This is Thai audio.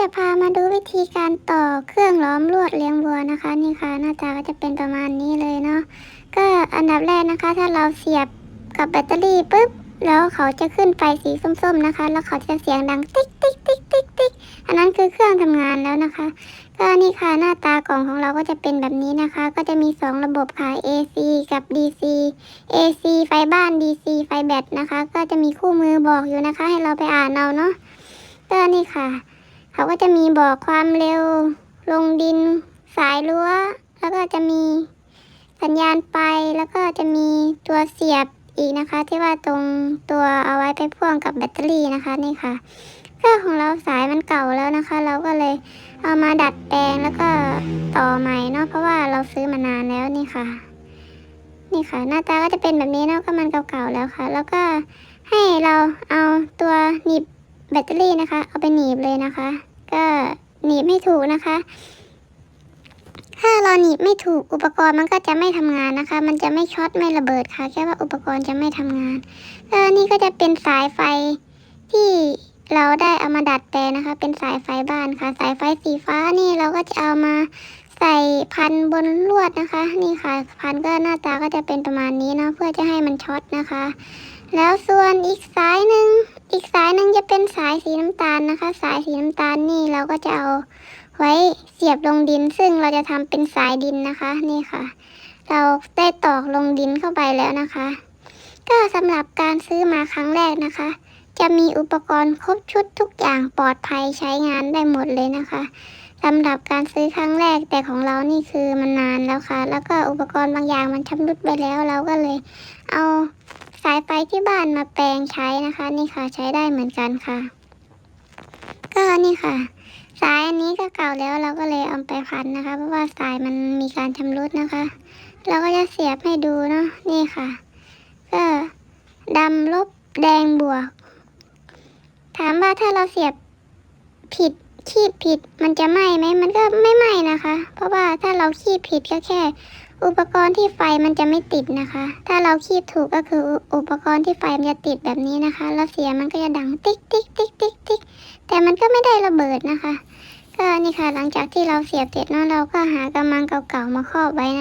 จะพามาดูวิธีการต่อเครื่องล้อมลวดเลี้ยงวัวนะคะ นี่ค่ะหน้าตาก็จะเป็นประมาณนี้เลยเนาะก็อันดับแรกนะคะ ถ้าเราเสียบกับแบตเตอรี่ปุ๊บแล้วเขาจะขึ้นไฟสีส้มๆนะคะ แล้วเขาจะเสียงดังติ๊กติ๊กติ๊กติ๊กติ๊กอันนั้นคือเครื่องทำงานแล้วนะคะ ก็นี่ค่ะหน้าตากล่องของเราก็จะเป็นแบบนี้นะคะ ก็จะมี 2 ระบบค่ะ AC กับ DC AC ไฟบ้าน DC ไฟแบตนะคะ ก็จะมีคู่มือบอกอยู่นะคะ ให้เราไปอ่านเอาเนาะก็นี่ค่ะ เขาก็จะมีบอกความเร็ว ลงดิน สายรั้ว แล้วก็จะมีสัญญาณไปแล้วก็จะมีตัวเสียบอีกนะคะ ที่ว่าตรงตัวเอาไว้ไปพ่วงกับแบตเตอรี่นะคะนี่ค่ะเครื่องของเราสายมันเก่าแล้วนะคะ เราก็เลยเอามาดัดแปลงแล้วก็ต่อใหม่เนาะเพราะว่าเราซื้อมานานแล้วนี่ค่ะ นี่ค่ะ หน้าตาก็จะเป็นแบบนี้เนาะก็มันเก่าๆแล้วค่ะ แล้วก็ให้เราเอาตัวหนีบแบตเตอรี่นะคะ เอาไปหนีบเลยนะคะ ก็หนีบให้ถูกนะคะ ถ้าเราหนีบไม่ถูกอุปกรณ์มันก็จะไม่ทำงานนะคะ มันจะไม่ช็อตไม่ระเบิดค่ะแค่ว่าอุปกรณ์จะไม่ทำงานก็นี่ก็จะเป็นสายไฟที่เราได้เอามาดัดแปลงนะคะ เป็นสายไฟบ้านค่ะ สายไฟสีฟ้านี่เราก็จะเอามาใส่พันบนลวดนะคะ นี่ค่ะพันก็หน้าตาก็จะเป็นประมาณนี้เนาะเพื่อจะให้มันช็อตนะคะ แล้วส่วนอีกสายหนึ่งอีกสายหนึ่งจะเป็นสายสีน้ำตาลนะคะ สายสีน้ำตาลนี่เราก็จะเอาไว้เสียบลงดิน ซึ่งเราจะทำเป็นสายดินนะคะนี่ค่ะ เราได้ตอกลงดินเข้าไปแล้วนะคะ ก็สำหรับการซื้อมาครั้งแรกนะคะ จะมีอุปกรณ์ครบชุดทุกอย่างปลอดภัยใช้งานได้หมดเลยนะคะสำหรับการซื้อครั้งแรกแต่ของเรานี่คือมันนานแล้วค่ะ แล้วก็อุปกรณ์บางอย่างมันชำรุดไปแล้วเราก็เลยเอา สายไฟที่บ้านมาแปลงใช้นะคะ นี่ค่ะใช้ได้เหมือนกันค่ะ ก็นี่ค่ะ สายอันนี้ก็เก่าแล้วเราก็เลยเอาไปพันนะคะ เพราะว่าสายมันมีการชำรุดนะคะ เราก็จะเสียบให้ดูเนาะนี่ค่ะ ก็ดำลบแดงบวก ถามว่าถ้าเราเสียบผิดคีบผิดมันจะไหม้ไหมมันก็ไม่ไหม้นะคะ เพราะว่าถ้าเราคีบผิดก็แค่ อุปกรณ์ที่ไฟมันจะไม่ติดนะคะ ถ้าเราคีบถูกก็คืออุปกรณ์ที่ไฟมันจะติดแบบนี้นะคะ แล้วเสียงมันก็จะดังติ๊กติ๊กติ๊กติ๊กติ๊กแต่มันก็ไม่ได้ระเบิดนะคะ ก็นี่ค่ะหลังจากที่เราเสียบเสร็จเนาะเราก็หากระมังเก่าๆมาครอบไว้นะ